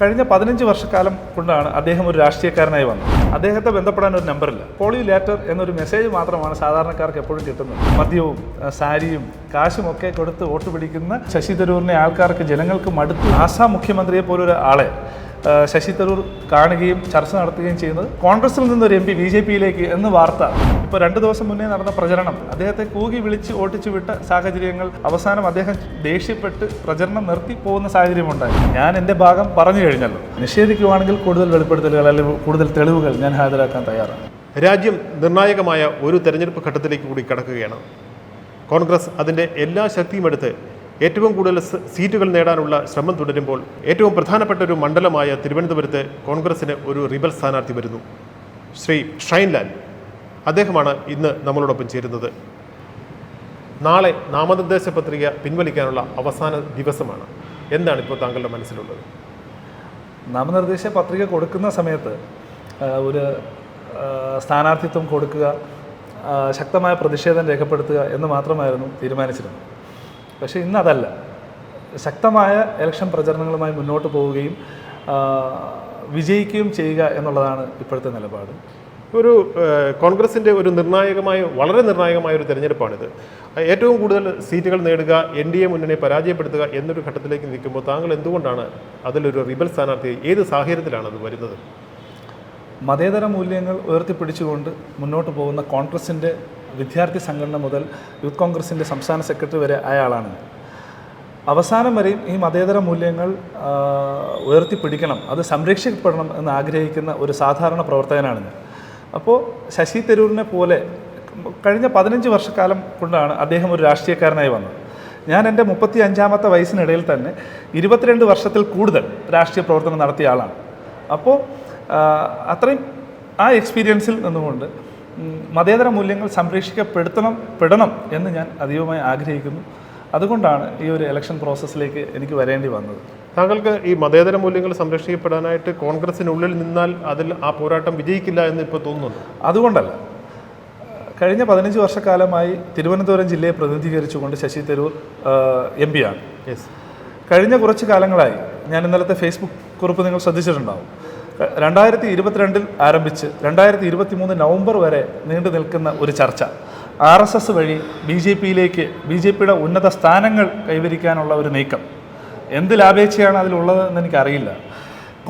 കഴിഞ്ഞ പതിനഞ്ച് വർഷക്കാലം കൊണ്ടാണ് അദ്ദേഹം ഒരു രാഷ്ട്രീയക്കാരനായി വന്നത്. അദ്ദേഹത്തെ ബന്ധപ്പെടാൻ ഒരു നമ്പറില്ല പോളി ലാറ്റർ എന്നൊരു മെസ്സേജ് മാത്രമാണ് സാധാരണക്കാർക്ക് എപ്പോഴും കിട്ടുന്നത്. മദ്യവും സാരിയും കാശും ഒക്കെ കൊടുത്ത് വോട്ട് പിടിക്കുന്ന ശശി തരൂരിനെ ആൾക്കാർക്ക് ജനങ്ങൾക്ക് മടുത്ത് ആസാം മുഖ്യമന്ത്രിയെ പോലൊരു ആളെ ശശി തരൂർ കാണുകയും ചർച്ച നടത്തുകയും ചെയ്യുന്നത് കോൺഗ്രസിൽ നിന്നൊരു എം പി ബി ജെ പിയിലേക്ക് എന്ന് വാർത്ത. ഇപ്പോൾ രണ്ട് ദിവസം മുന്നേ നടന്ന പ്രചരണം. അദ്ദേഹത്തെ കൂകി വിളിച്ച് ഓട്ടിച്ചു വിട്ട സാഹചര്യങ്ങൾ അവസാനം അദ്ദേഹം ദേഷ്യപ്പെട്ട് പ്രചരണം നിർത്തി പോകുന്ന സാഹചര്യമുണ്ടായി. ഞാൻ എന്റെ ഭാഗം പറഞ്ഞു കഴിഞ്ഞല്ലോ. നിഷേധിക്കുവാണെങ്കിൽ കൂടുതൽ വെളിപ്പെടുത്തലുകൾ അല്ലെങ്കിൽ കൂടുതൽ തെളിവുകൾ ഞാൻ ഹാജരാക്കാൻ തയ്യാറാണ്. രാജ്യം നിർണായകമായ ഒരു തെരഞ്ഞെടുപ്പ് ഘട്ടത്തിലേക്ക് കൂടി കടക്കുകയാണ്. കോൺഗ്രസ് അതിന്റെ എല്ലാ ശക്തിയും എടുത്ത് ഏറ്റവും കൂടുതൽ സീറ്റുകൾ നേടാനുള്ള ശ്രമം തുടരുമ്പോൾ ഏറ്റവും പ്രധാനപ്പെട്ട ഒരു മണ്ഡലമായ തിരുവനന്തപുരത്ത് കോൺഗ്രസിന് ഒരു റിബൽ സ്ഥാനാർത്ഥി വരുന്നു. ശ്രീ ഷൈൻലാൽ അദ്ദേഹമാണ് ഇന്ന് നമ്മളോടൊപ്പം ചേരുന്നത്. നാളെ നാമനിർദ്ദേശ പത്രിക പിൻവലിക്കാനുള്ള അവസാന ദിവസമാണ്. എന്താണ് ഇപ്പോൾ താങ്കളുടെ മനസ്സിലുള്ളത്? നാമനിർദ്ദേശ പത്രിക കൊടുക്കുന്ന സമയത്ത് ഒരു സ്ഥാനാർത്ഥിത്വം കൊടുക്കുക ശക്തമായ പ്രതിഷേധം രേഖപ്പെടുത്തുക എന്ന് മാത്രമായിരുന്നു തീരുമാനിച്ചിരുന്നത്. പക്ഷേ ഇന്ന് അതല്ല ശക്തമായ ഇലക്ഷൻ പ്രചരണങ്ങളുമായി മുന്നോട്ട് പോവുകയും വിജയിക്കുകയും ചെയ്യുക എന്നുള്ളതാണ് ഇപ്പോഴത്തെ നിലപാട്. ഒരു കോൺഗ്രസിന്റെ ഒരു നിർണായകമായ വളരെ നിർണായകമായ ഒരു തെരഞ്ഞെടുപ്പാണിത്. ഏറ്റവും കൂടുതൽ സീറ്റുകൾ നേടുക എൻ ഡി എ മുന്നണിയെ പരാജയപ്പെടുത്തുക എന്നൊരു ഘട്ടത്തിലേക്ക് നിൽക്കുമ്പോൾ താങ്കൾ എന്തുകൊണ്ടാണ് അതിലൊരു റിബൽ സ്ഥാനാർത്ഥി ഏത് സാഹചര്യത്തിലാണ് അത് വരുന്നത്? മതേതര മൂല്യങ്ങൾ ഉയർത്തിപ്പിടിച്ചുകൊണ്ട് മുന്നോട്ട് പോകുന്ന കോൺഗ്രസിന്റെ വിദ്യാർത്ഥി സംഘടന മുതൽ യൂത്ത് കോൺഗ്രസിന്റെ സംസ്ഥാന സെക്രട്ടറി വരെ അയാളാണ്. അവസാനം വരെയും ഈ മതേതര മൂല്യങ്ങൾ ഉയർത്തിപ്പിടിക്കണം അത് സംരക്ഷിക്കപ്പെടണം എന്ന് ആഗ്രഹിക്കുന്ന ഒരു സാധാരണ പ്രവർത്തകനാണ് അപ്പോൾ ശശി തരൂരിനെ പോലെ കഴിഞ്ഞ പതിനഞ്ച് വർഷക്കാലം കൊണ്ടാണ് അദ്ദേഹം ഒരു രാഷ്ട്രീയക്കാരനായി വന്നത്. ഞാൻ എന്റെ മുപ്പത്തി അഞ്ചാമത്തെ വയസ്സിനിടയിൽ തന്നെ ഇരുപത്തിരണ്ട് വർഷത്തിൽ കൂടുതൽ രാഷ്ട്രീയ പ്രവർത്തനം നടത്തിയ ആളാണ്. അപ്പോൾ അത്രയും ആ എക്സ്പീരിയൻസിൽ നിന്നുകൊണ്ട് മതേതര മൂല്യങ്ങൾ സംരക്ഷിക്കപ്പെടുത്തണം പെടണം എന്ന് ഞാൻ അതീവമായി ആഗ്രഹിക്കുന്നു. അതുകൊണ്ടാണ് ഈ ഒരു ഇലക്ഷൻ പ്രോസസ്സിലേക്ക് എനിക്ക് വരേണ്ടി വന്നത്. താങ്കൾക്ക് ഈ മതേതര മൂല്യങ്ങൾ സംരക്ഷിക്കപ്പെടാനായിട്ട് കോൺഗ്രസിനുള്ളിൽ നിന്നാൽ അതിൽ ആ പോരാട്ടം വിജയിക്കില്ല എന്ന് ഇപ്പോൾ തോന്നുന്നു അതുകൊണ്ടല്ല. കഴിഞ്ഞ പതിനഞ്ച് വർഷക്കാലമായി തിരുവനന്തപുരം ജില്ലയെ പ്രതിനിധീകരിച്ചുകൊണ്ട് ശശി തരൂർ എം പി ആണ്. യെസ് കഴിഞ്ഞ കുറച്ച് കാലങ്ങളായി ഞാൻ ഇന്നലത്തെ ഫേസ്ബുക്ക് കുറിപ്പ് നിങ്ങൾ ശ്രദ്ധിച്ചിട്ടുണ്ടാവും. രണ്ടായിരത്തി ഇരുപത്തിരണ്ടിൽ ആരംഭിച്ച് രണ്ടായിരത്തി ഇരുപത്തി മൂന്ന് നവംബർ വരെ നീണ്ടു നിൽക്കുന്ന ഒരു ചർച്ച. ആർ എസ് എസ് വഴി ബി ജെ പിയിലേക്ക് ബി ജെ പിയുടെ ഉന്നത സ്ഥാനങ്ങൾ കൈവരിക്കാനുള്ള ഒരു നീക്കം. എന്ത് ലാഭേച്ഛയാണ് അതിലുള്ളതെന്ന് എനിക്കറിയില്ല.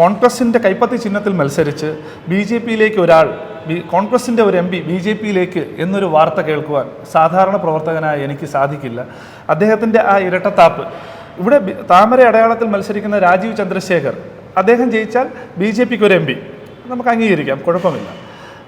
കോൺഗ്രസിന്റെ കൈപ്പത്തി ചിഹ്നത്തിൽ മത്സരിച്ച് ബി ജെ പിയിലേക്ക് ഒരാൾ ബി കോൺഗ്രസിന്റെ ഒരു എം പി ബി ജെ പിയിലേക്ക് എന്നൊരു വാർത്ത കേൾക്കുവാൻ സാധാരണ പ്രവർത്തകനായ എനിക്ക് സാധിക്കില്ല. അദ്ദേഹത്തിന്റെ ആ ഇരട്ടത്താപ്പ്. ഇവിടെ താമര അടയാളത്തിൽ മത്സരിക്കുന്ന രാജീവ് ചന്ദ്രശേഖർ അദ്ദേഹം ജയിച്ചാൽ ബി ജെ പിക്ക് ഒരു എം പി. നമുക്ക് അംഗീകരിക്കാം കുഴപ്പമില്ല.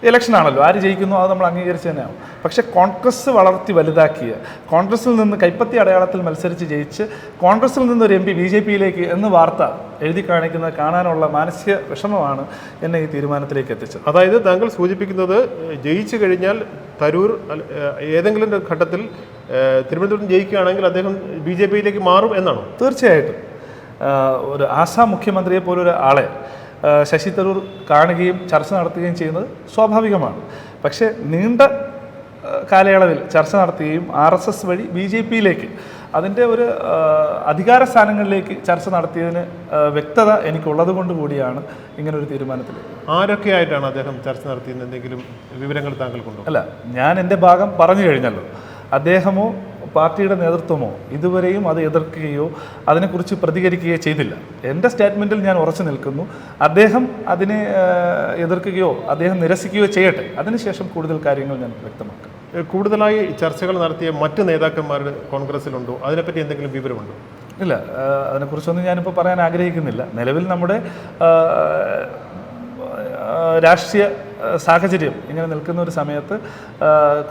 ഇലക്ഷൻ ആണല്ലോ ആര് ജയിക്കുന്നു അത് നമ്മൾ അംഗീകരിച്ച് തന്നെയാവും. പക്ഷെ കോൺഗ്രസ് വളർത്തി വലുതാക്കിയ കോൺഗ്രസിൽ നിന്ന് കൈപ്പത്തി അടയാളത്തിൽ മത്സരിച്ച് ജയിച്ച് കോൺഗ്രസിൽ നിന്ന് ഒരു എം പി ബി ജെ പിയിലേക്ക് എന്ന് വാർത്ത എഴുതി കാണിക്കുന്നത് കാണാനുള്ള മാനസിക വിഷമമാണ് എന്നെ ഈ തീരുമാനത്തിലേക്ക് എത്തിച്ചത്. അതായത് താങ്കൾ സൂചിപ്പിക്കുന്നത് ജയിച്ചു കഴിഞ്ഞാൽ തരൂർ ഏതെങ്കിലും ഘട്ടത്തിൽ തിരുവനന്തപുരം ജയിക്കുകയാണെങ്കിൽ അദ്ദേഹം ബി ജെ പിയിലേക്ക് മാറും എന്നാണോ? തീർച്ചയായിട്ടും. ഒരു ആസാം മുഖ്യമന്ത്രിയെ പോലൊരു ആളെ ശശി തരൂർ കാണുകയും ചർച്ച നടത്തുകയും ചെയ്യുന്നത് സ്വാഭാവികമാണ്. പക്ഷേ നീണ്ട കാലയളവിൽ ചർച്ച നടത്തുകയും ആർ എസ് എസ് വഴി ബി ജെ പിയിലേക്ക് അതിന്റെ ഒരു അധികാര സ്ഥാനങ്ങളിലേക്ക് ചർച്ച നടത്തിയതിന് വ്യക്തത എനിക്കുള്ളത് കൊണ്ട് കൂടിയാണ് ഇങ്ങനെ ഒരു തീരുമാനത്തിൽ ആരൊക്കെയായിട്ടാണ് അദ്ദേഹം ചർച്ച നടത്തിയെന്ന് എന്തെങ്കിലും വിവരങ്ങൾ താങ്കൾക്കുണ്ടോ? അല്ല ഞാൻ എന്റെ ഭാഗം പറഞ്ഞു കഴിഞ്ഞല്ലോ. അദ്ദേഹമോ പാർട്ടിയുടെ നേതൃത്വമോ ഇതുവരെയും അത് എതിർക്കുകയോ അതിനെക്കുറിച്ച് പ്രതികരിക്കുകയോ ചെയ്തില്ല. എന്റെ സ്റ്റേറ്റ്മെന്റിൽ ഞാൻ ഉറച്ചു നിൽക്കുന്നു. അദ്ദേഹം അതിനെ എതിർക്കുകയോ അദ്ദേഹം നിരസിക്കുകയോ ചെയ്യട്ടെ. അതിനുശേഷം കൂടുതൽ കാര്യങ്ങൾ ഞാൻ വ്യക്തമാക്കാം. കൂടുതലായി ചർച്ചകൾ നടത്തിയ മറ്റ് നേതാക്കന്മാർ കോൺഗ്രസിലുണ്ടോ? അതിനെപ്പറ്റി എന്തെങ്കിലും വിവരമുണ്ടോ? ഇല്ല അതിനെക്കുറിച്ചൊന്നും ഞാനിപ്പോൾ പറയാൻ ആഗ്രഹിക്കുന്നില്ല. നിലവിൽ നമ്മുടെ രാഷ്ട്രീയ സാഹചര്യം ഇങ്ങനെ നിൽക്കുന്ന ഒരു സമയത്ത്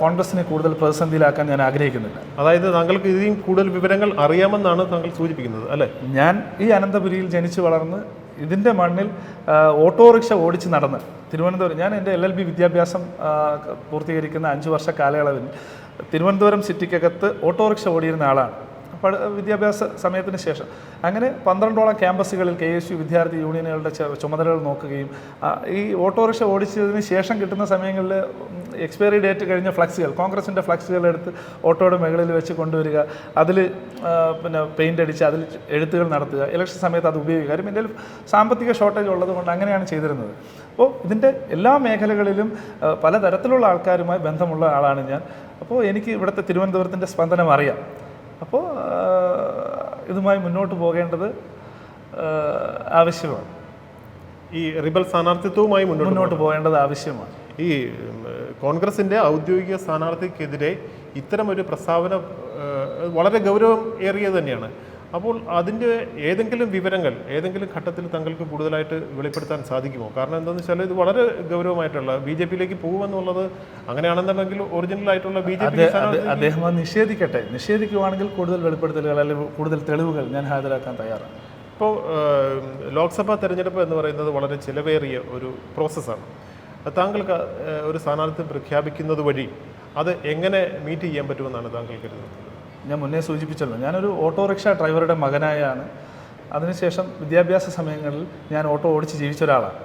കോൺഗ്രസിനെ കൂടുതൽ പ്രതിസന്ധിയിലാക്കാൻ ഞാൻ ആഗ്രഹിക്കുന്നില്ല. അതായത് താങ്കൾക്ക് ഇതിലും കൂടുതൽ വിവരങ്ങൾ അറിയാമെന്നാണ് താങ്കൾ സൂചിപ്പിക്കുന്നത് അല്ലേ? ഞാൻ ഈ അനന്തപുരിയിൽ ജനിച്ചു വളർന്ന് ഇതിന്റെ മണ്ണിൽ ഓട്ടോറിക്ഷ ഓടിച്ച് നടന്ന് തിരുവനന്തപുരം ഞാൻ എന്റെ എൽ എൽ ബി വിദ്യാഭ്യാസം പൂർത്തീകരിക്കുന്ന അഞ്ച് വർഷ കാലയളവിൽ തിരുവനന്തപുരം സിറ്റിക്കകത്ത് ഓട്ടോറിക്ഷ ഓടിയിരുന്ന ആളാണ്. വിദ്യാഭ്യാസ സമയത്തിന് ശേഷം. അങ്ങനെ പന്ത്രണ്ടോളം ക്യാമ്പസുകളിൽ കെ എസ് യു വിദ്യാർത്ഥി യൂണിയനുകളുടെ ചുമതലകൾ നോക്കുകയും ഈ ഓട്ടോറിക്ഷ ഓടിച്ചതിന് ശേഷം കിട്ടുന്ന സമയങ്ങളിൽ എക്സ്പയറി ഡേറ്റ് കഴിഞ്ഞ ഫ്ലക്സുകൾ കോൺഗ്രസിന്റെ ഫ്ലക്സുകൾ എടുത്ത് ഓട്ടോയുടെ മുകളിൽ വെച്ച് കൊണ്ടുവരിക അതിൽ പിന്നെ പെയിന്റ് അടിച്ച് അതിൽ എഴുത്തുകൾ നടത്തുക ഇലക്ഷൻ സമയത്ത് അത് ഉപയോഗിക്കുക. കാര്യം എന്റെ സാമ്പത്തിക ഷോർട്ടേജ് ഉള്ളതുകൊണ്ട് അങ്ങനെയാണ് ചെയ്തിരുന്നത്. അപ്പോൾ ഇതിന്റെ എല്ലാ മേഖലകളിലും പലതരത്തിലുള്ള ആൾക്കാരുമായി ബന്ധമുള്ള ആളാണ് ഞാൻ. അപ്പോൾ എനിക്ക് ഇവിടുത്തെ തിരുവനന്തപുരത്തിന്റെ സ്പന്ദനം അറിയാം. അപ്പോൾ ഇതുമായി മുന്നോട്ട് പോകേണ്ടത് ആവശ്യമാണ്. ഈ റിബൽ സ്ഥാനാർത്ഥിത്വവുമായി മുന്നോട്ട് പോകേണ്ടത്. ആവശ്യമാണ്. ഈ കോൺഗ്രസിന്റെ ഔദ്യോഗിക സ്ഥാനാർത്ഥിക്കെതിരെ ഇത്തരം ഒരു പ്രസ്താവന വളരെ ഗൗരവം ഏറിയത് തന്നെയാണ്. അപ്പോൾ അതിന്റെ ഏതെങ്കിലും വിവരങ്ങൾ ഏതെങ്കിലും ഘട്ടത്തിൽ തങ്ങൾക്ക് കൂടുതലായിട്ട് വെളിപ്പെടുത്താൻ സാധിക്കുമോ? കാരണം എന്താണെന്ന് വെച്ചാൽ ഇത് വളരെ ഗൗരവമായിട്ടുള്ള ബി ജെ പിയിലേക്ക് പോകുമെന്നുള്ളത് അങ്ങനെയാണെന്നുണ്ടെങ്കിൽ ഒറിജിനൽ ആയിട്ടുള്ള ബി ജെ പി അദ്ദേഹം അത് നിഷേധിക്കട്ടെ. നിഷേധിക്കുവാണെങ്കിൽ കൂടുതൽ വെളിപ്പെടുത്തലുകൾ അല്ലെങ്കിൽ കൂടുതൽ തെളിവുകൾ ഞാൻ ഹാജരാക്കാൻ തയ്യാറാണ്. ഇപ്പോൾ ലോക്സഭാ തെരഞ്ഞെടുപ്പ് എന്ന് പറയുന്നത് വളരെ ചിലവേറിയ ഒരു പ്രോസസ്സാണ്. താങ്കൾക്ക് ഒരു സ്ഥാനാർത്ഥി പ്രഖ്യാപിക്കുന്നത് വഴി അത് എങ്ങനെ മീറ്റ് ചെയ്യാൻ പറ്റുമെന്നാണ് താങ്കൾ കരുതുന്നത്? ഞാൻ മുന്നേ സൂചിപ്പിച്ചല്ലോ ഞാനൊരു ഓട്ടോറിക്ഷ ഡ്രൈവറുടെ മകനായാണ്. അതിനുശേഷം വിദ്യാഭ്യാസ സമയങ്ങളിൽ ഞാൻ ഓട്ടോ ഓടിച്ച് ജീവിച്ച ഒരാളാണ്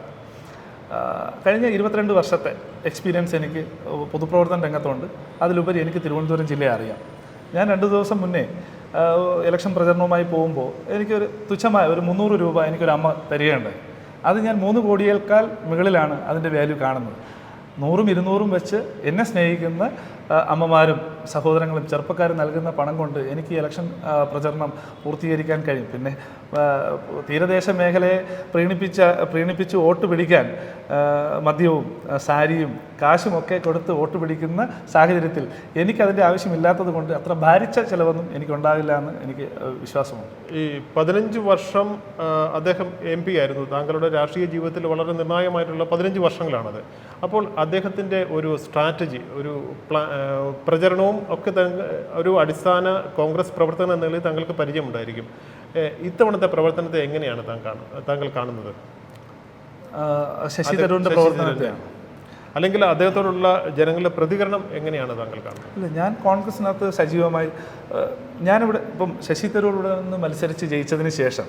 കഴിഞ്ഞ ഇരുപത്തിരണ്ട് വർഷത്തെ എക്സ്പീരിയൻസ് എനിക്ക് പൊതുപ്രവർത്തന രംഗത്തുണ്ട്. അതിലുപരി എനിക്ക് തിരുവനന്തപുരം ജില്ലയെ അറിയാം. ഞാൻ രണ്ട് ദിവസം മുന്നേ ഇലക്ഷൻ പ്രചരണവുമായി പോകുമ്പോൾ എനിക്കൊരു തുച്ഛമായ ഒരു മുന്നൂറ് രൂപ എനിക്കൊരു അമ്മ തരികയുണ്ടായി. അത് ഞാൻ മൂന്ന് കോടിയേക്കാൾ മുകളിലാണ് അതിന്റെ വാല്യൂ കാണുന്നത്. നൂറും ഇരുന്നൂറും വെച്ച് എന്നെ സ്നേഹിക്കുന്ന അമ്മമാരും സഹോദരങ്ങളും ചെറുപ്പക്കാരും നൽകുന്ന പണം കൊണ്ട് എനിക്ക് ഇലക്ഷൻ പ്രചരണം പൂർത്തീകരിക്കാൻ കഴിയും. പിന്നെ തീരദേശ മേഖലയെ പ്രീണിപ്പിച്ച പ്രീണിപ്പിച്ച് വോട്ട് പിടിക്കാൻ മദ്യവും സാരിയും കാശും ഒക്കെ കൊടുത്ത് വോട്ട് പിടിക്കുന്ന സാഹചര്യത്തിൽ എനിക്കതിന്റെ ആവശ്യമില്ലാത്തത് കൊണ്ട് അത്ര ഭാരിച്ച ചിലവൊന്നും എനിക്കുണ്ടാകില്ല എന്ന് എനിക്ക് വിശ്വാസമുണ്ട്. ഈ പതിനഞ്ച് വർഷം അദ്ദേഹം എം പി ആയിരുന്നു. താങ്കളുടെ രാഷ്ട്രീയ ജീവിതത്തിൽ വളരെ നിർണായകമായിട്ടുള്ള പതിനഞ്ച് വർഷങ്ങളാണത്. അപ്പോൾ അദ്ദേഹത്തിന്റെ ഒരു സ്ട്രാറ്റജി ഒരു പ്രചരണവും ഒക്കെ ഒരു അടിസ്ഥാന കോൺഗ്രസ് പ്രവർത്തനം എന്ന നിലയിൽ താങ്കൾക്ക് പരിചയമുണ്ടായിരിക്കും. ഇത്തവണത്തെ പ്രവർത്തനത്തെ എങ്ങനെയാണ് താങ്കൾ കാണു- താങ്കൾ കാണുന്നത്? ശശി തരൂരിന്റെ പ്രവർത്തനത്തെയാണ്. അല്ലെങ്കിൽ അദ്ദേഹത്തോടുള്ള ജനങ്ങളുടെ പ്രതികരണം എങ്ങനെയാണ് താങ്കൾ കാണുന്നത്? ഇല്ല ഞാൻ കോൺഗ്രസിനകത്ത് സജീവമായി ഞാനിവിടെ ഇപ്പം ശശി തരൂർ ഇവിടെ നിന്ന് മത്സരിച്ച് ജയിച്ചതിന് ശേഷം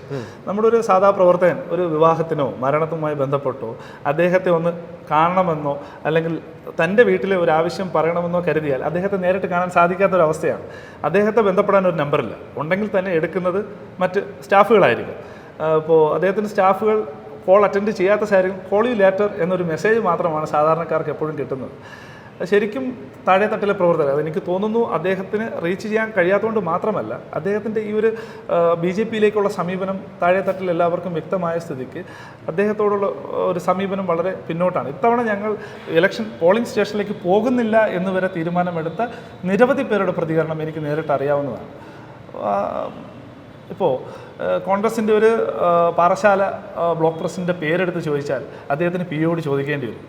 നമ്മുടെ ഒരു സാധാ പ്രവർത്തകൻ ഒരു വിവാഹത്തിനോ മരണത്തുമായി ബന്ധപ്പെട്ടോ അദ്ദേഹത്തെ ഒന്ന് കാണണമെന്നോ അല്ലെങ്കിൽ തന്റെ വീട്ടിലെ ഒരു ആവശ്യം പറയണമെന്നോ കരുതിയാൽ അദ്ദേഹത്തെ നേരിട്ട് കാണാൻ സാധിക്കാത്ത ഒരു അവസ്ഥയാണ് അദ്ദേഹത്തെ ബന്ധപ്പെടാൻ ഒരു നമ്പറില്ല. ഉണ്ടെങ്കിൽ തന്നെ എടുക്കുന്നത് മറ്റ് സ്റ്റാഫുകളായിരിക്കും. അപ്പോൾ അദ്ദേഹത്തിന്റെ സ്റ്റാഫുകൾ കോൾ അറ്റൻഡ് ചെയ്യാത്ത സാഹചര്യം കോൾ യു ലേറ്റർ എന്നൊരു മെസ്സേജ് മാത്രമാണ് സാധാരണക്കാർക്ക് എപ്പോഴും കിട്ടുന്നത്. ശരിക്കും താഴെത്തട്ടിലെ പ്രവർത്തകർ അതെനിക്ക് തോന്നുന്നു അദ്ദേഹത്തിന് റീച്ച് ചെയ്യാൻ കഴിയാത്തതുകൊണ്ട് മാത്രമല്ല അദ്ദേഹത്തിന്റെ ഈ ഒരു ബി ജെ പിയിലേക്കുള്ള സമീപനം താഴെത്തട്ടിൽ എല്ലാവർക്കും വ്യക്തമായ സ്ഥിതിക്ക് അദ്ദേഹത്തോടുള്ള ഒരു സമീപനം വളരെ പിന്നോട്ടാണ്. ഇത്തവണ ഞങ്ങൾ ഇലക്ഷൻ പോളിംഗ് സ്റ്റേഷനിലേക്ക് പോകുന്നില്ല എന്ന് വരെ തീരുമാനമെടുത്ത നിരവധി പേരുടെ പ്രതികരണം എനിക്ക് നേരിട്ട് അറിയാവുന്നതാണ്. ഇപ്പോൾ കോൺഗ്രസിന്റെ ഒരു പാറശാല ബ്ലോക്ക് പ്രസിഡന്റെ പേരെടുത്ത് ചോദിച്ചാൽ അദ്ദേഹത്തിന് പി ഒയോട് ചോദിക്കേണ്ടി വരും.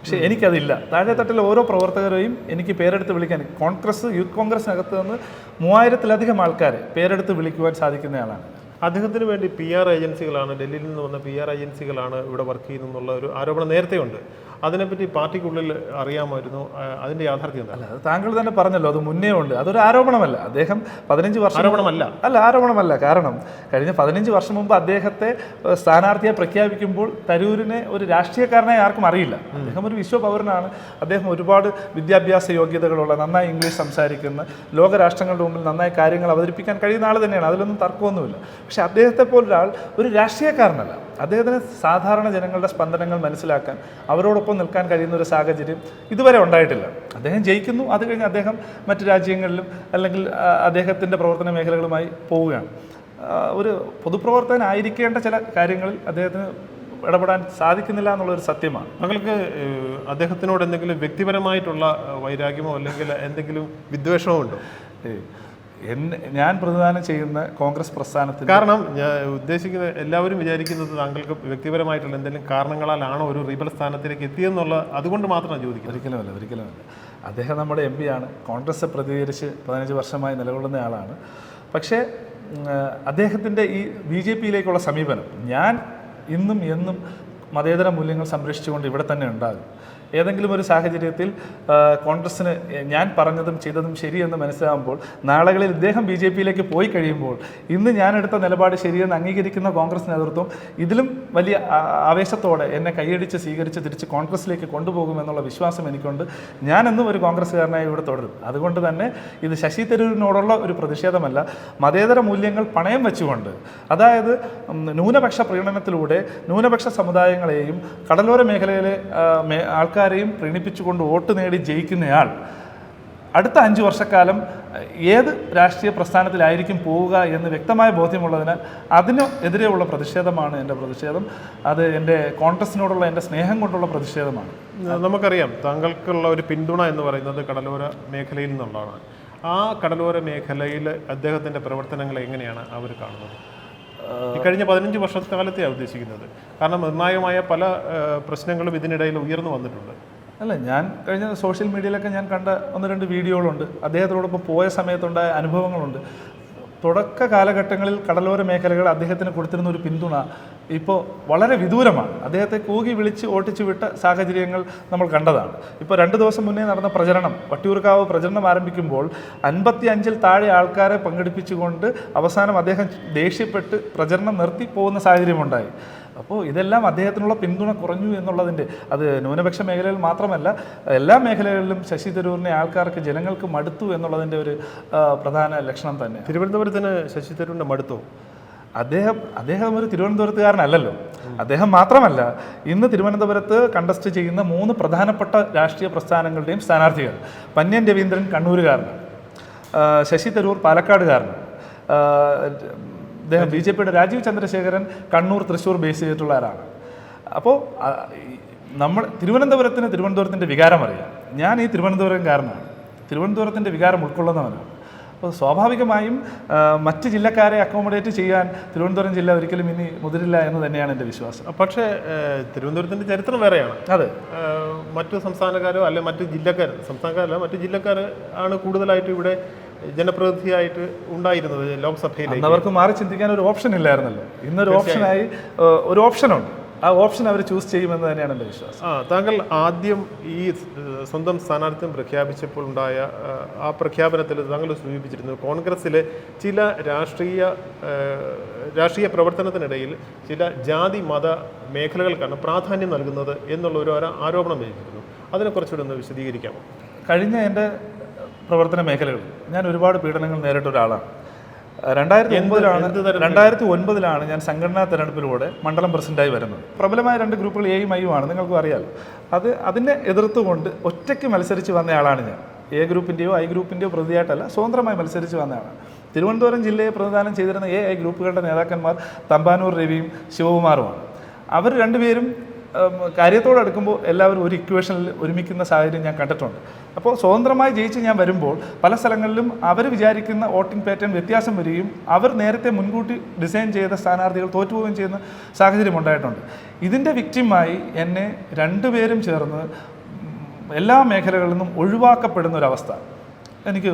പക്ഷേ എനിക്കതില്ല. താഴെത്തട്ടിലെ ഓരോ പ്രവർത്തകരെയും എനിക്ക് പേരെടുത്ത് വിളിക്കാൻ കോൺഗ്രസ് യൂത്ത് കോൺഗ്രസിനകത്ത് നിന്ന് മൂവായിരത്തിലധികം ആൾക്കാരെ പേരെടുത്ത് വിളിക്കുവാൻ സാധിക്കുന്നയാളാണ്. അദ്ദേഹത്തിന് വേണ്ടി പി ആർ ഏജൻസികളാണ് ഡൽഹിയിൽ നിന്ന് വന്ന പി ആർ ഏജൻസികളാണ് ഇവിടെ വർക്ക് ചെയ്യുന്നതെന്നുള്ള ഒരു ആരോപണം നേരത്തെ ഉണ്ട് അതിനെപ്പറ്റി പാർട്ടിക്കുള്ളിൽ അറിയാമായിരുന്നു. അതിന്റെ യാഥാർത്ഥ്യം അല്ല അത് താങ്കൾ തന്നെ പറഞ്ഞല്ലോ അത് മുന്നേ ഉണ്ട്. അതൊരു ആരോപണമല്ല. അദ്ദേഹം പതിനഞ്ച് വർഷം ആരോപണമല്ല. അല്ല ആരോപണമല്ല. കാരണം കഴിഞ്ഞ പതിനഞ്ച് വർഷം മുമ്പ് അദ്ദേഹത്തെ സ്ഥാനാർത്ഥിയെ പ്രഖ്യാപിക്കുമ്പോൾ തരൂരിനെ ഒരു രാഷ്ട്രീയക്കാരനായി ആർക്കും അറിയില്ല. അദ്ദേഹം ഒരു വിശ്വപൗരനാണ്. അദ്ദേഹം ഒരുപാട് വിദ്യാഭ്യാസ യോഗ്യതകളുള്ള നന്നായി ഇംഗ്ലീഷ് സംസാരിക്കുന്ന ലോകരാഷ്ട്രങ്ങളുടെ മുമ്പിൽ നന്നായി കാര്യങ്ങൾ അവതരിപ്പിക്കാൻ കഴിയുന്ന ആൾ തന്നെയാണ്. അതിലൊന്നും തർക്കമൊന്നുമില്ല. പക്ഷെ അദ്ദേഹത്തെ പോലൊരാൾ ഒരു രാഷ്ട്രീയക്കാരനല്ല. അദ്ദേഹത്തിന് സാധാരണ ജനങ്ങളുടെ സ്പന്ദനങ്ങൾ മനസ്സിലാക്കാൻ അവരോടൊപ്പം നിൽക്കാൻ കഴിയുന്ന ഒരു സാഹചര്യം ഇതുവരെ ഉണ്ടായിട്ടില്ല. അദ്ദേഹം ജയിക്കുന്നു. അത് കഴിഞ്ഞ് അദ്ദേഹം മറ്റു രാജ്യങ്ങളിലും അല്ലെങ്കിൽ അദ്ദേഹത്തിന്റെ പ്രവർത്തന മേഖലകളുമായി പോവുകയാണ്. ഒരു പൊതുപ്രവർത്തകനായിരിക്കേണ്ട ചില കാര്യങ്ങളിൽ അദ്ദേഹത്തിന് ഇടപെടാൻ സാധിക്കുന്നില്ല എന്നുള്ളൊരു സത്യമാണ്. താങ്കൾക്ക് അദ്ദേഹത്തിനോട് എന്തെങ്കിലും വ്യക്തിപരമായിട്ടുള്ള വൈരാഗ്യമോ അല്ലെങ്കിൽ എന്തെങ്കിലും വിദ്വേഷമോ ഉണ്ടോ? ഞാൻ പ്രതിദാനം ചെയ്യുന്ന കോൺഗ്രസ് പ്രസ്ഥാനത്തിൽ കാരണം ഞാൻ ഉദ്ദേശിക്കുന്ന എല്ലാവരും വിചാരിക്കുന്നത് താങ്കൾക്ക് വ്യക്തിപരമായിട്ടുള്ള എന്തെങ്കിലും കാരണങ്ങളാലാണോ ഒരു റീബൽ സ്ഥാനത്തിലേക്ക് എത്തിയെന്നുള്ള അതുകൊണ്ട് മാത്രമാണ് ചോദിക്കുന്നത്. ഒരിക്കലുമല്ല ഒരിക്കലുമല്ല. അദ്ദേഹം നമ്മുടെ എം ആണ്. കോൺഗ്രസ് പ്രതികരിച്ച് പതിനഞ്ച് വർഷമായി നിലകൊള്ളുന്ന ആളാണ്. പക്ഷേ അദ്ദേഹത്തിന്റെ ഈ ബി ജെ പിയിലേക്കുള്ള സമീപനം ഞാൻ ഇന്നും എന്നും മതേതര മൂല്യങ്ങൾ സംരക്ഷിച്ചുകൊണ്ട് ഇവിടെ തന്നെ ഉണ്ടാകും. ഏതെങ്കിലും ഒരു സാഹചര്യത്തിൽ കോൺഗ്രസിന് ഞാൻ പറഞ്ഞതും ചെയ്തതും ശരിയെന്ന് മനസ്സിലാകുമ്പോൾ നാളുകളിൽ ഇദ്ദേഹം ബി ജെ പിയിലേക്ക് പോയി കഴിയുമ്പോൾ ഇന്ന് ഞാൻ എടുത്ത നിലപാട് ശരിയെന്ന് അംഗീകരിക്കുന്ന കോൺഗ്രസ് നേതൃത്വം ഇതിലും വലിയ ആവേശത്തോടെ എന്നെ കൈയടിച്ച് സ്വീകരിച്ച് തിരിച്ച് കോൺഗ്രസ്സിലേക്ക് കൊണ്ടുപോകുമെന്നുള്ള വിശ്വാസം എനിക്കുണ്ട്. ഞാൻ എന്നും ഒരു കോൺഗ്രസ്സുകാരനായി ഇവിടെ തുടരും. അതുകൊണ്ട് തന്നെ ഇത് ശശി തരൂരിനോടുള്ള ഒരു പ്രതിഷേധമല്ല. മതേതര മൂല്യങ്ങൾ പണയം വെച്ചുകൊണ്ട് അതായത് ന്യൂനപക്ഷ പ്രീണനത്തിലൂടെ ന്യൂനപക്ഷ സമുദായങ്ങളെയും കടലോര മേഖലയിലെ ആ, മേ- ആൾക്കാരെയും പ്രീണിപ്പിച്ചുകൊണ്ട് വോട്ട് നേടി ജയിക്കുന്നയാൾ അടുത്ത അഞ്ച് വർഷക്കാലം ഏത് രാഷ്ട്രീയ പ്രസ്ഥാനത്തിലായിരിക്കും പോവുക എന്ന് വ്യക്തമായ ബോധ്യമുള്ളതിന് അതിന് എതിരെയുള്ള പ്രതിഷേധമാണ് എന്റെ പ്രതിഷേധം. അത് എന്റെ കോൺഗ്രസിനോടുള്ള എന്റെ സ്നേഹം കൊണ്ടുള്ള പ്രതിഷേധമാണ്. നമുക്കറിയാം താങ്കൾക്കുള്ള ഒരു പിന്തുണ എന്ന് പറയുന്നത് കടലോര മേഖലയിൽ നിന്നുള്ളതാണ്. ആ കടലോര മേഖലയിൽ അദ്ദേഹത്തിന്റെ പ്രവർത്തനങ്ങൾ എങ്ങനെയാണ് അവർ കാണുന്നത്? കഴിഞ്ഞ പതിനഞ്ച് വർഷക്കാലത്തെയാണ് ഉദ്ദേശിക്കുന്നത്. കാരണം നിർണായകമായ പല പ്രശ്നങ്ങളും ഇതിനിടയിൽ ഉയർന്നു വന്നിട്ടുണ്ട്. അല്ല ഞാൻ കഴിഞ്ഞ സോഷ്യൽ മീഡിയയിലൊക്കെ ഞാൻ കണ്ട ഒന്ന് രണ്ട് വീഡിയോകളുണ്ട്. അദ്ദേഹത്തോടൊപ്പം പോയ സമയത്തുണ്ടായ അനുഭവങ്ങളുണ്ട്. തുടക്ക കാലഘട്ടങ്ങളിൽ കടലോര മേഖലകൾ അദ്ദേഹത്തിന് കൊടുത്തിരുന്ന ഒരു പിന്തുണ ഇപ്പോൾ വളരെ വിദൂരമാണ്. അദ്ദേഹത്തെ കൂകി വിളിച്ച് ഓട്ടിച്ചു വിട്ട സാഹചര്യങ്ങൾ നമ്മൾ കണ്ടതാണ്. ഇപ്പോൾ രണ്ട് ദിവസം മുന്നേ നടന്ന പ്രചരണം വട്ടിയൂർക്കാവ് പ്രചരണം ആരംഭിക്കുമ്പോൾ അൻപത്തി അഞ്ചിൽ താഴെ ആൾക്കാരെ പങ്കെടുപ്പിച്ചുകൊണ്ട് അവസാനം അദ്ദേഹം ദേഷ്യപ്പെട്ട് പ്രചരണം നിർത്തി പോകുന്ന സാഹചര്യമുണ്ടായി. അപ്പോൾ ഇതെല്ലാം അദ്ദേഹത്തിനുള്ള പിന്തുണ കുറഞ്ഞു എന്നുള്ളതിന്റെ അത് ന്യൂനപക്ഷ മേഖലയിൽ മാത്രമല്ല എല്ലാ മേഖലകളിലും ശശി തരൂരിനെ ആൾക്കാർക്ക് ജനങ്ങൾക്ക് മടുത്തു എന്നുള്ളതിന്റെ ഒരു പ്രധാന ലക്ഷണം തന്നെ തിരുവനന്തപുരത്തിന് ശശി തരൂരിന്റെ മടുത്തോ? അദ്ദേഹം അദ്ദേഹം ഒരു തിരുവനന്തപുരത്തുകാരനല്ലല്ലോ. അദ്ദേഹം മാത്രമല്ല ഇന്ന് തിരുവനന്തപുരത്ത് കണ്ടസ്റ്റ് ചെയ്യുന്ന മൂന്ന് പ്രധാനപ്പെട്ട രാഷ്ട്രീയ പ്രസ്ഥാനങ്ങളുടെയും സ്ഥാനാർത്ഥികൾ. പന്യൻ രവീന്ദ്രൻ കണ്ണൂരുകാരനാണ്. ശശി തരൂർ പാലക്കാടുകാരനാണ്. അദ്ദേഹം ബി ജെ പിയുടെ രാജീവ് ചന്ദ്രശേഖരൻ കണ്ണൂർ തൃശ്ശൂർ ബേസ് ചെയ്തിട്ടുള്ള ആളാണ്. അപ്പോൾ നമ്മൾ തിരുവനന്തപുരത്തിന് തിരുവനന്തപുരത്തിന്റെ വികാരം അറിയാം ഞാൻ ഈ തിരുവനന്തപുരം തിരുവനന്തപുരംകാരനാണ്. തിരുവനന്തപുരത്തിന്റെ വികാരം ഉൾക്കൊള്ളുന്നവനാണ്. അപ്പോൾ സ്വാഭാവികമായും മറ്റ് ജില്ലക്കാരെ അക്കോമഡേറ്റ് ചെയ്യാൻ തിരുവനന്തപുരം ജില്ല ഒരിക്കലും ഇനി മുതിരില്ല എന്ന് തന്നെയാണ് എന്റെ വിശ്വാസം. പക്ഷേ തിരുവനന്തപുരത്തിന്റെ ചരിത്രം വേറെയാണ്. അതെ. മറ്റു സംസ്ഥാനക്കാരോ അല്ലെ മറ്റ് ജില്ലക്കാരോ സംസ്ഥാനക്കാരല്ല മറ്റ് ജില്ലക്കാർ ആണ് കൂടുതലായിട്ട് ഇവിടെ ജനപ്രതിനിധിയായിട്ട് ഉണ്ടായിരുന്നത് ലോക്സഭയിൽ അവർക്ക് മാറി ചിന്തിക്കാൻ ഒരു ഓപ്ഷൻ ഇല്ലായിരുന്നല്ലോ. ഇന്നൊരു ഓപ്ഷനായി ഒരു ഓപ്ഷനുണ്ട്. ആ ഓപ്ഷൻ അവർ ചൂസ് ചെയ്യുമെന്ന് തന്നെയാണ് എന്റെ വിശ്വാസം. ആ താങ്കൾ ആദ്യം ഈ സ്വന്തം സ്ഥാനാർത്ഥ്യം പ്രഖ്യാപിച്ചപ്പോൾ ഉണ്ടായ ആ പ്രഖ്യാപനത്തിൽ താങ്കൾ സൂചിപ്പിച്ചിരുന്നു കോൺഗ്രസ്സിലെ ചില രാഷ്ട്രീയ രാഷ്ട്രീയ പ്രവർത്തനത്തിനിടയിൽ ചില ജാതി മത മേഖലകൾക്കാണ് പ്രാധാന്യം നൽകുന്നത് എന്നുള്ള ഒരു ആരോ- ആരോപണം വഹിച്ചിരുന്നു അതിനെക്കുറിച്ചുകൂടെ ഒന്ന് വിശദീകരിക്കാമോ? കഴിഞ്ഞ എന്റെ പ്രവർത്തന മേഖലകൾ ഞാൻ ഒരുപാട് പീഡനങ്ങൾ നേരിട്ട ഒരാളാണ്. രണ്ടായിരത്തി ഒമ്പതിലാണ് രണ്ടായിരത്തി ഒൻപതിലാണ് ഞാൻ സംഘടനാ തെരഞ്ഞെടുപ്പിലൂടെ മണ്ഡലം പ്രസിഡന്റായി വരുന്നത്. പ്രബലമായ രണ്ട് ഗ്രൂപ്പുകൾ എയും ഐയും ആണ് നിങ്ങൾക്കും അറിയാലോ. അത് അതിനെ എതിർത്തുകൊണ്ട് ഒറ്റയ്ക്ക് മത്സരിച്ച് വന്നയാളാണ് ഞാൻ. എ ഗ്രൂപ്പിന്റെയോ ഐ ഗ്രൂപ്പിന്റെയോ പ്രതിയായിട്ടല്ല സ്വതന്ത്രമായി മത്സരിച്ച് വന്നയാളാണ്. തിരുവനന്തപുരം ജില്ലയെ പ്രതിദാനം ചെയ്തിരുന്ന എ ഐ ഗ്രൂപ്പുകളുടെ നേതാക്കന്മാർ തമ്പാനൂർ രവിയും ശിവകുമാറുമാണ്. അവർ രണ്ടുപേരും കാര്യത്തോട് അടുക്കുമ്പോൾ എല്ലാവരും ഒരു ഇക്വേഷനിൽ ഒരുമിക്കുന്ന സാഹചര്യം ഞാൻ കണ്ടിട്ടുണ്ട്. അപ്പോൾ സ്വതന്ത്രമായി ജയിച്ച് ഞാൻ വരുമ്പോൾ പല സ്ഥലങ്ങളിലും അവർ വിചാരിക്കുന്ന വോട്ടിംഗ് പാറ്റേൺ വ്യത്യാസം വരികയും അവർ നേരത്തെ മുൻകൂട്ടി ഡിസൈൻ ചെയ്ത സ്ഥാനാർത്ഥികൾ തോറ്റുപോവുകയും ചെയ്യുന്ന സാഹചര്യം ഉണ്ടായിട്ടുണ്ട്. ഇതിന്റെ വിക്റ്റിമായി എന്നെ രണ്ടുപേരും ചേർന്ന് എല്ലാ മേഖലകളിൽ നിന്നും ഒഴിവാക്കപ്പെടുന്ന ഒരവസ്ഥ എനിക്ക്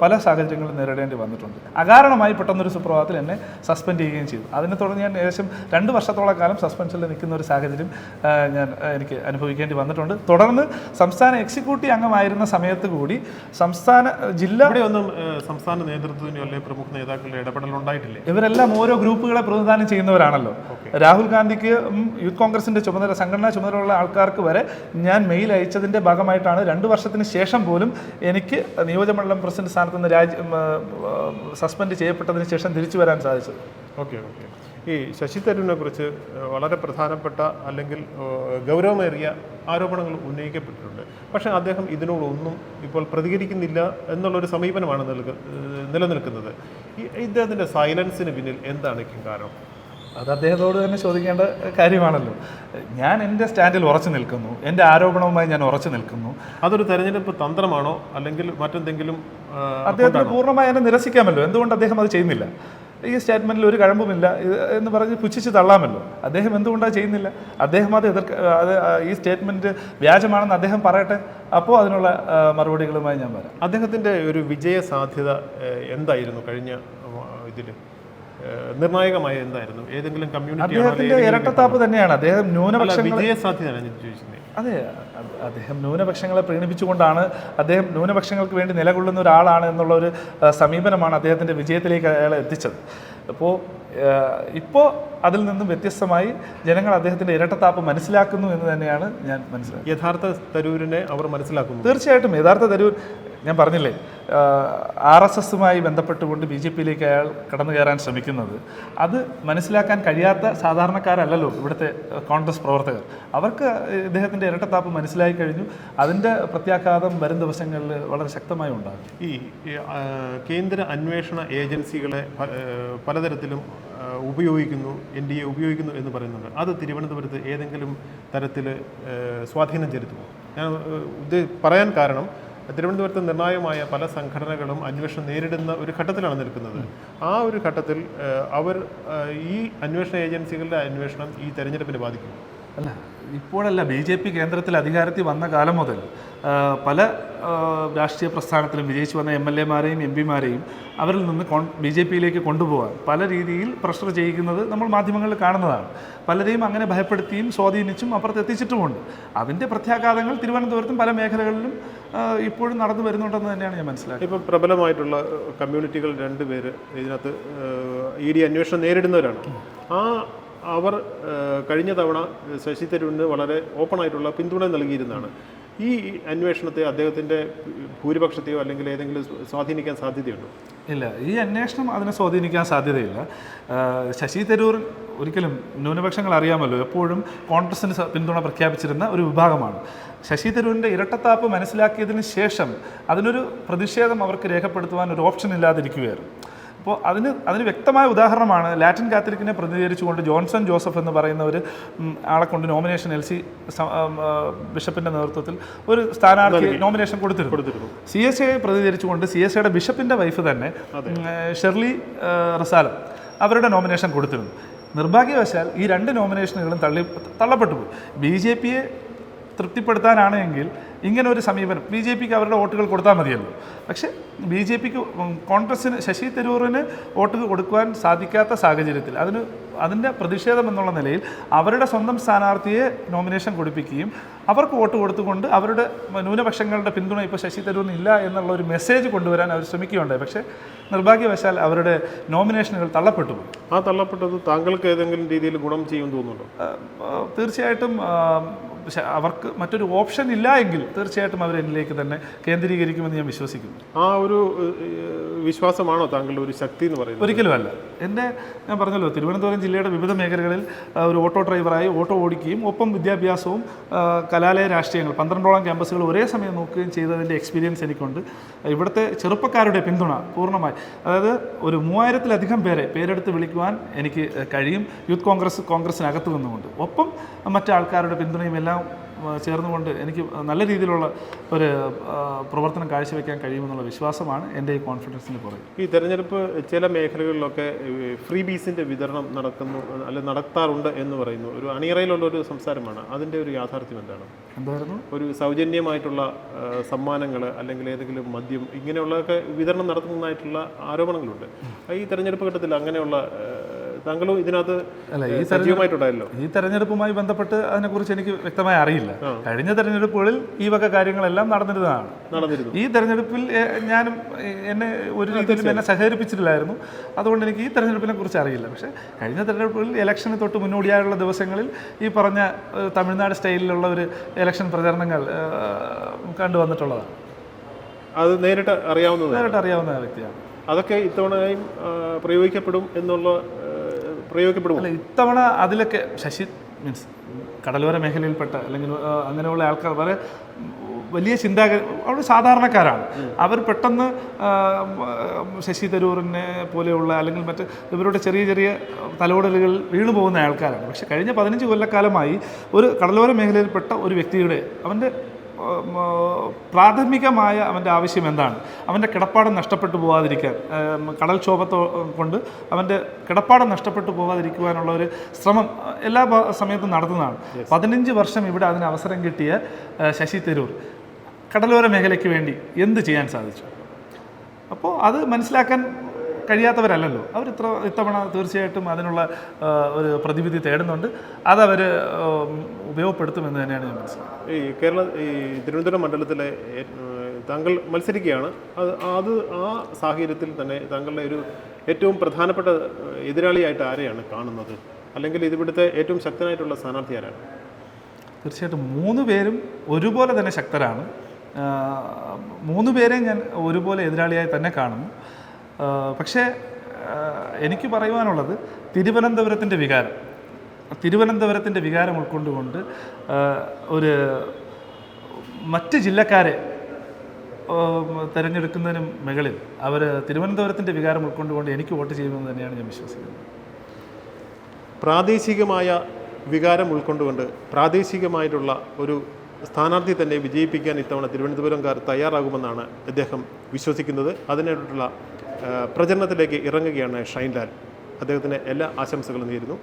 പല സാഹചര്യങ്ങളും നേരിടേണ്ടി വന്നിട്ടുണ്ട്. അകാരണമായി പെട്ടെന്നൊരു സുപ്രഭാതത്തിൽ എന്നെ സസ്പെൻഡ് ചെയ്യുകയും ചെയ്തു. അതിനെ തുടർന്ന് ഞാൻ ഏകദേശം രണ്ട് വർഷത്തോളം കാലം സസ്പെൻഷനിൽ നിൽക്കുന്ന ഒരു സാഹചര്യം ഞാൻ എനിക്ക് അനുഭവിക്കേണ്ടി വന്നിട്ടുണ്ട്. തുടർന്ന് സംസ്ഥാന എക്സിക്യൂട്ടീവ് അംഗമായിരുന്ന സമയത്ത് കൂടി സംസ്ഥാന ജില്ല ഒന്നും സംസ്ഥാന നേതൃത്വത്തിനോ അല്ലെങ്കിൽ പ്രമുഖ നേതാക്കളുടെ ഇടപെടൽ ഉണ്ടായിട്ടില്ലേ? ഇവരെല്ലാം ഓരോ ഗ്രൂപ്പുകളെ പ്രതിദാനം ചെയ്യുന്നവരാണല്ലോ. രാഹുൽ ഗാന്ധിക്ക് യൂത്ത് കോൺഗ്രസിന്റെ ചുമതല സംഘടനാ ചുമതലയുള്ള ആൾക്കാർക്ക് വരെ ഞാൻ മെയിൽ അയച്ചതിന്റെ ഭാഗമായിട്ടാണ് രണ്ട് വർഷത്തിന് ശേഷം പോലും എനിക്ക് നിയോജകമണ്ഡലം പ്രസിഡന്റ് സ്ഥാനത്ത് നിന്ന് രാജ്യ സസ്പെൻഡ് ചെയ്യപ്പെട്ടതിന് ശേഷം തിരിച്ചു വരാൻ സാധിച്ചത്. Okay okay. ഈ ശശി തരൂരിനെ കുറിച്ച് വളരെ പ്രധാനപ്പെട്ട അല്ലെങ്കിൽ ഗൗരവമേറിയ ആരോപണങ്ങൾ ഉന്നയിക്കപ്പെട്ടിട്ടുണ്ട്. പക്ഷേ അദ്ദേഹം ഇതിനോടൊന്നും ഇപ്പോൾ പ്രതികരിക്കുന്നില്ല എന്നുള്ളൊരു സമീപനമാണ് നൽക നിലനിൽക്കുന്നത്. ഈ ഇദ്ദേഹത്തിന്റെ സൈലൻസിന് പിന്നിൽ എന്താണ് കാരണം? അത് അദ്ദേഹത്തോട് തന്നെ ചോദിക്കേണ്ട കാര്യമാണല്ലോ. ഞാൻ എന്റെ സ്റ്റാൻഡിൽ ഉറച്ചു നിൽക്കുന്നു. എന്റെ ആരോപണവുമായി ഞാൻ ഉറച്ചു നിൽക്കുന്നു. അതൊരു തെരഞ്ഞെടുപ്പ് തന്ത്രമാണോ? അല്ലെങ്കിൽ മറ്റെന്തെങ്കിലും അദ്ദേഹത്തിന് പൂർണമായി എന്നെ നിരസിക്കാമല്ലോ. എന്തുകൊണ്ട് അദ്ദേഹം അത് ചെയ്യുന്നില്ല? ഈ സ്റ്റേറ്റ്മെന്റിൽ ഒരു കഴമ്പുമില്ല. എന്ന് പറഞ്ഞ് പുച്ഛിച്ച് തള്ളാമല്ലോ. അദ്ദേഹം എന്തുകൊണ്ടാണ് ചെയ്യുന്നില്ല? അദ്ദേഹം അത് എതിർക്ക അത് ഈ സ്റ്റേറ്റ്മെന്റ് വ്യാജമാണെന്ന് അദ്ദേഹം പറയട്ടെ. അപ്പോൾ അതിനുള്ള മറുപടികളുമായി ഞാൻ വരാം. അദ്ദേഹത്തിന്റെ ഒരു വിജയ സാധ്യത എന്തായിരുന്നു കഴിഞ്ഞ ഇതിൽ നിർണായകമായ എന്തായിരുന്നു? ഏതെങ്കിലും കമ്മ്യൂണിറ്റി അദ്ദേഹത്തിന്റെ ഇരട്ടത്താപ്പ് തന്നെയാണ്. അദ്ദേഹം ന്യൂനപക്ഷങ്ങളെ വിജയ സാധ്യതയാണ് ചോദിച്ചത് അതെ അദ്ദേഹം ന്യൂനപക്ഷങ്ങളെ പ്രീണിപ്പിച്ചുകൊണ്ടാണ് അദ്ദേഹം ന്യൂനപക്ഷങ്ങൾക്ക് വേണ്ടി നിലകൊള്ളുന്ന ഒരാളാണ് എന്നുള്ള ഒരു സമീപനമാണ് അദ്ദേഹത്തിന്റെ വിജയത്തിലേക്ക് അയാളെ എത്തിച്ചത്. അപ്പോൾ ഇപ്പോൾ അതിൽ നിന്നും വ്യത്യസ്തമായി ജനങ്ങൾ അദ്ദേഹത്തിന്റെ ഇരട്ടത്താപ്പ് മനസ്സിലാക്കുന്നു എന്ന് തന്നെയാണ് ഞാൻ മനസ്സിലാക്കുന്നത്. യഥാർത്ഥ തരൂരിനെ അവർ മനസ്സിലാക്കുന്നു. തീർച്ചയായിട്ടും യഥാർത്ഥ തരൂർ ഞാൻ പറഞ്ഞില്ലേ ആർ എസ് എസുമായി ബന്ധപ്പെട്ടുകൊണ്ട് ബി ജെ പിയിലേക്ക് അയാൾ കടന്നു കയറാൻ ശ്രമിക്കുന്നത്. അത് മനസ്സിലാക്കാൻ കഴിയാത്ത സാധാരണക്കാരല്ലല്ലോ ഇവിടുത്തെ കോൺഗ്രസ് പ്രവർത്തകർ. അവർക്ക് ഇദ്ദേഹത്തിന്റെ ഇരട്ടത്താപ്പ് മനസ്സിലായി കഴിഞ്ഞു. അതിന്റെ പ്രത്യാഘാതം വരും ദിവസങ്ങളിൽ വളരെ ശക്തമായി ഉണ്ടാകും. ഈ കേന്ദ്ര അന്വേഷണ ഏജൻസികളെ പലതരത്തിലും ഉപയോഗിക്കുന്നു എൻ ഡി എ ഉപയോഗിക്കുന്നു എന്ന് പറയുന്നുണ്ട്. അത് തിരുവനന്തപുരത്ത് ഏതെങ്കിലും തരത്തിൽ സ്വാധീനം ചെലുത്തുമോ? ഞാൻ ഇത് പറയാൻ കാരണം തിരുവനന്തപുരത്ത് നിർണായകമായ പല സംഘടനകളും അന്വേഷണം നേരിടുന്ന ഒരു ഘട്ടത്തിലാണ് നിൽക്കുന്നത്. ആ ഒരു ഘട്ടത്തിൽ അവർ ഈ അന്വേഷണ ഏജൻസികളുടെ അന്വേഷണം ഈ തെരഞ്ഞെടുപ്പിനെ ബാധിക്കും. അല്ല ഇപ്പോഴല്ല ബി ജെ പി കേന്ദ്രത്തിൽ അധികാരത്തിൽ വന്ന കാലം മുതൽ പല രാഷ്ട്രീയ പ്രസ്ഥാനത്തിലും വിജയിച്ചു വന്ന എം എൽ എമാരെയും എം പിമാരെയും അവരിൽ നിന്ന് ബി ജെ പിയിലേക്ക് കൊണ്ടുപോകാൻ പല രീതിയിൽ പ്രഷർ ചെയ്യിക്കുന്നത് നമ്മൾ മാധ്യമങ്ങളിൽ കാണുന്നതാണ്. പലരെയും അങ്ങനെ ഭയപ്പെടുത്തിയും സ്വാധീനിച്ചും അപ്പുറത്ത് എത്തിച്ചിട്ടുമുണ്ട്. അതിന്റെ പ്രത്യാഘാതങ്ങൾ തിരുവനന്തപുരത്തും പല മേഖലകളിലും ഇപ്പോഴും നടന്നു വരുന്നുണ്ടെന്ന് തന്നെയാണ് ഞാൻ മനസ്സിലാക്കുന്നത്. ഇപ്പം പ്രബലമായിട്ടുള്ള കമ്മ്യൂണിറ്റികൾ രണ്ടുപേര് ഇതിനകത്ത് ഇ ഡി അന്വേഷണം നേരിടുന്നവരാണ്. ആ അവർ കഴിഞ്ഞ തവണ ശശി തരൂരിന് വളരെ ഓപ്പൺ ആയിട്ടുള്ള പിന്തുണ നൽകിയിരുന്നതാണ്. ഈ അന്വേഷണത്തെ അദ്ദേഹത്തിന്റെ ഭൂരിപക്ഷത്തെയോ അല്ലെങ്കിൽ ഏതെങ്കിലും സ്വാധീനിക്കാൻ സാധ്യതയുണ്ടോ? ഇല്ല ഈ അന്വേഷണം അതിനെ സ്വാധീനിക്കാൻ സാധ്യതയില്ല. ശശി തരൂർ ഒരിക്കലും ന്യൂനപക്ഷങ്ങൾ അറിയാമല്ലോ എപ്പോഴും കോൺഗ്രസിന് പിന്തുണ പ്രഖ്യാപിച്ചിരുന്ന ഒരു വിഭാഗമാണ്. ശശി തരൂരിന്റെ ഇരട്ടത്താപ്പ് മനസ്സിലാക്കിയതിന് ശേഷം അതിനൊരു പ്രതിഷേധം അവർക്ക് രേഖപ്പെടുത്തുവാൻ ഒരു ഓപ്ഷൻ ഇല്ലാതിരിക്കുകയായിരുന്നു. അപ്പോൾ അതിന് അതിന് വ്യക്തമായ ഉദാഹരണമാണ് ലാറ്റിൻ കാത്തലിക്കിനെ പ്രതിനിധീകരിച്ചുകൊണ്ട് ജോൺസൺ ജോസഫ് എന്ന് പറയുന്ന ഒരു ആളെ കൊണ്ട് നോമിനേഷൻ എൽ സി ബിഷപ്പിന്റെ നേതൃത്വത്തിൽ ഒരു സ്ഥാനാർത്ഥി നോമിനേഷൻ കൊടുത്തിരുന്നു. കൊടുത്തിരുന്നു. സി എസ് എയെ പ്രതിനിധീകരിച്ചുകൊണ്ട് സി എസ് എയുടെ ബിഷപ്പിന്റെ വൈഫ് തന്നെ ഷെർലി റസാലം അവരുടെ നോമിനേഷൻ കൊടുത്തിരുന്നു. നിർഭാഗ്യവശാൽ ഈ രണ്ട് നോമിനേഷനുകളും തള്ളി തള്ളപ്പെട്ടു പോയി. ബി ജെ പിയെ തൃപ്തിപ്പെടുത്താനാണ് എങ്കിൽ ഇങ്ങനെ ഒരു സമീപനം ബി ജെ പിക്ക് അവരുടെ വോട്ടുകൾ കൊടുത്താൽ മതിയല്ലോ. പക്ഷേ ബി ജെ പിക്ക് കോൺഗ്രസ്സിന് ശശി തരൂറിന് വോട്ട് കൊടുക്കുവാൻ സാധിക്കാത്ത സാഹചര്യത്തിൽ അതിന് അതിന്റെ പ്രതിഷേധം എന്നുള്ള നിലയിൽ അവരുടെ സ്വന്തം സ്ഥാനാർത്ഥിയെ നോമിനേഷൻ കൊടുപ്പിക്കുകയും അവർക്ക് വോട്ട് കൊടുത്തുകൊണ്ട് അവരുടെ ന്യൂനപക്ഷങ്ങളുടെ പിന്തുണ ഇപ്പോൾ ശശി തരൂറിന് ഇല്ല എന്നുള്ള ഒരു മെസ്സേജ് കൊണ്ടുവരാൻ അവർ ശ്രമിക്കുകയുണ്ടായി. പക്ഷേ നിർഭാഗ്യവശാൽ അവരുടെ നോമിനേഷനുകൾ തള്ളപ്പെട്ടു പോയി. ആ തള്ളപ്പെട്ടത് താങ്കൾക്ക് ഏതെങ്കിലും രീതിയിൽ ഗുണം ചെയ്യുമെന്ന് തോന്നുന്നുണ്ടോ? തീർച്ചയായിട്ടും അവർക്ക് മറ്റൊരു ഓപ്ഷൻ ഇല്ല എങ്കിൽ തീർച്ചയായിട്ടും അവർ എന്നിലേക്ക് തന്നെ കേന്ദ്രീകരിക്കുമെന്ന് ഞാൻ വിശ്വസിക്കുന്നു. ആ ഒരു വിശ്വാസമാണോ താങ്കളുടെ ഒരു ശക്തി എന്ന് പറയുന്നത്? ഒരിക്കലും അല്ല എന്റെ ഞാൻ പറഞ്ഞല്ലോ തിരുവനന്തപുരം ജില്ലയുടെ വിവിധ മേഖലകളിൽ ഒരു ഓട്ടോ ഡ്രൈവറായി ഓട്ടോ ഓടിക്കുകയും ഒപ്പം വിദ്യാഭ്യാസവും കലാലയ രാഷ്ട്രീയങ്ങൾ പന്ത്രണ്ടോളം ക്യാമ്പസുകൾ ഒരേ സമയം നോക്കുകയും ചെയ്തതിന്റെ എക്സ്പീരിയൻസ് എനിക്കുണ്ട്. ഇവിടുത്തെ ചെറുപ്പക്കാരുടെ പിന്തുണ പൂർണമായി അതായത് ഒരു മൂവായിരത്തിലധികം പേരെ പേരെടുത്ത് വിളിക്കുവാൻ എനിക്ക് കഴിയും. യൂത്ത് കോൺഗ്രസ് കോൺഗ്രസിനകത്ത് നിന്നുകൊണ്ട്. ഒപ്പം മറ്റു ആൾക്കാരുടെ പിന്തുണയും എല്ലാം ചേർന്നുകൊണ്ട് എനിക്ക് നല്ല രീതിയിലുള്ള ഒരു പ്രവർത്തനം കാഴ്ചവെക്കാൻ കഴിയുമെന്നുള്ള വിശ്വാസമാണ് എന്റെ ഈ കോൺഫിഡൻസിന് പുറകെ ഈ തെരഞ്ഞെടുപ്പ് ചില മേഖലകളിലൊക്കെ ഫ്രീ ബീസിന്റെ വിതരണം നടക്കുന്നു അല്ലെ നടത്താറുണ്ട് എന്ന് പറയുന്നു. ഒരു അണിയറയിലുള്ള ഒരു സംസാരമാണ്. അതിന്റെ ഒരു യാഥാർത്ഥ്യം എന്താണ്? എന്തായിരുന്നു? ഒരു സൗജന്യമായിട്ടുള്ള സമ്മാനങ്ങൾ അല്ലെങ്കിൽ ഏതെങ്കിലും മദ്യം ഇങ്ങനെയുള്ളതൊക്കെ വിതരണം നടത്തുന്നതായിട്ടുള്ള ആരോപണങ്ങളുണ്ട്. ഈ തെരഞ്ഞെടുപ്പ് ഘട്ടത്തിൽ അങ്ങനെയുള്ള താങ്കളും ഇതിനകത്ത് അല്ല, ഈ സജീവമായിട്ടുണ്ടായല്ലോ. ഈ തെരഞ്ഞെടുപ്പുമായി ബന്ധപ്പെട്ട് അതിനെക്കുറിച്ച് എനിക്ക് വ്യക്തമായി അറിയില്ല. കഴിഞ്ഞ തെരഞ്ഞെടുപ്പുകളിൽ ഈ വക കാര്യങ്ങളെല്ലാം നടന്നിരുന്നതാണ്. നടന്നിരുന്നു. ഈ തെരഞ്ഞെടുപ്പിൽ ഞാനും എന്നെ ഒരു രീതിയിലും എന്നെ സഹകരിപ്പിച്ചിട്ടില്ലായിരുന്നു. അതുകൊണ്ട് എനിക്ക് ഈ തെരഞ്ഞെടുപ്പിനെ കുറിച്ച് അറിയില്ല. പക്ഷേ കഴിഞ്ഞ തെരഞ്ഞെടുപ്പിൽ ഇലക്ഷന് തൊട്ട് മുന്നോടിയായുള്ള ദിവസങ്ങളിൽ ഈ പറഞ്ഞ തമിഴ്നാട് സ്റ്റൈലിലുള്ള ഒരു ഇലക്ഷൻ പ്രചരണങ്ങൾ കണ്ടുവന്നിട്ടുള്ളതാണ് അത് നേരിട്ട് അറിയാവുന്നത് നേരിട്ട് അറിയാവുന്ന വ്യക്തിയാണ്. അതൊക്കെ ഇത്തവണയും പ്രയോഗിക്കപ്പെടും എന്നുള്ള ആ, പ്രയോഗിക്കപ്പെടുമോ? അല്ല ഇത്തവണ അതിലൊക്കെ ശശി മീൻസ് കടലോര മേഖലയിൽപ്പെട്ട അല്ലെങ്കിൽ അങ്ങനെയുള്ള ആൾക്കാർ വളരെ വലിയ ചിന്താഗതി അവർ സാധാരണക്കാരാണ്. അവർ പെട്ടെന്ന് ശശി തരൂറിനെ പോലെയുള്ള അല്ലെങ്കിൽ മറ്റ് ഇവരുടെ ചെറിയ ചെറിയ തലോടലുകൾ വീണു പോകുന്ന ആൾക്കാരാണ്. പക്ഷെ കഴിഞ്ഞ പതിനഞ്ച് കൊല്ലക്കാലമായി ഒരു കടലോര മേഖലയിൽപ്പെട്ട ഒരു വ്യക്തിയുടെ അവന്റെ പ്രാഥമികമായ അവന്റെ ആവശ്യം എന്താണ്? അവന്റെ കിടപ്പാടം നഷ്ടപ്പെട്ടു പോകാതിരിക്കാൻ കടൽക്ഷോഭത്തോ കൊണ്ട് അവന്റെ കിടപ്പാടം നഷ്ടപ്പെട്ടു പോകാതിരിക്കുവാനുള്ള ഒരു ശ്രമം എല്ലാ സമയത്തും നടത്തുന്നതാണ്. പതിനഞ്ച് വർഷം ഇവിടെ അതിന് അവസരം കിട്ടിയ ശശി തരൂർ. കടലോര മേഖലയ്ക്ക് വേണ്ടി എന്ത് ചെയ്യാൻ സാധിച്ചു? അപ്പോൾ അത് മനസ്സിലാക്കാൻ കഴിയാത്തവരല്ലല്ലോ. അവർ ഇത്ര ഇത്തവണ തീർച്ചയായിട്ടും അതിനുള്ള ഒരു പ്രതിവിധി തേടുന്നുണ്ട്. അതവർ ഉപയോഗപ്പെടുത്തുമെന്ന് തന്നെയാണ് ഞാൻ മനസ്സിലാക്കുന്നത്. ഈ കേരള ഈ തിരുവനന്തപുരം മണ്ഡലത്തിലെ താങ്കൾ മത്സരിക്കുകയാണ്. അത് അത് ആ സാഹചര്യത്തിൽ തന്നെ താങ്കളുടെ ഒരു ഏറ്റവും പ്രധാനപ്പെട്ട എതിരാളിയായിട്ട് ആരെയാണ് കാണുന്നത്? അല്ലെങ്കിൽ ഇതിവിടുത്തെ ഏറ്റവും ശക്തനായിട്ടുള്ള സ്ഥാനാർത്ഥി ആരാണ്? തീർച്ചയായിട്ടും മൂന്ന് പേരും ഒരുപോലെ തന്നെ ശക്തരാണ്. മൂന്ന് പേരെയും ഞാൻ ഒരുപോലെ എതിരാളിയായി തന്നെ കാണുന്നു. പക്ഷേ എനിക്ക് പറയുവാനുള്ളത് തിരുവനന്തപുരത്തിന്റെ വികാരം. തിരുവനന്തപുരത്തിന്റെ വികാരം ഉൾക്കൊണ്ടുകൊണ്ട് ഒരു മറ്റ് ജില്ലക്കാരെ തിരഞ്ഞെടുക്കുന്നതിനും മുകളിൽ അവർ തിരുവനന്തപുരത്തിന്റെ വികാരം ഉൾക്കൊണ്ടുകൊണ്ട് എനിക്ക് വോട്ട് ചെയ്യുമെന്ന് തന്നെയാണ് ഞാൻ വിശ്വസിക്കുന്നത്. പ്രാദേശികമായ വികാരം ഉൾക്കൊണ്ടുകൊണ്ട് പ്രാദേശികമായിട്ടുള്ള ഒരു സ്ഥാനാർത്ഥി തന്നെ വിജയിപ്പിക്കാൻ ഇത്തവണ തിരുവനന്തപുരംകാർ തയ്യാറാകുമെന്നാണ് അദ്ദേഹം വിശ്വസിക്കുന്നത്. അതിനായിട്ടുള്ള പ്രചരണത്തിലേക്ക് ഇറങ്ങുകയാണ് ഷൈൻലാൽ. അദ്ദേഹത്തിന് എല്ലാ ആശംസകളും നേരുന്നു.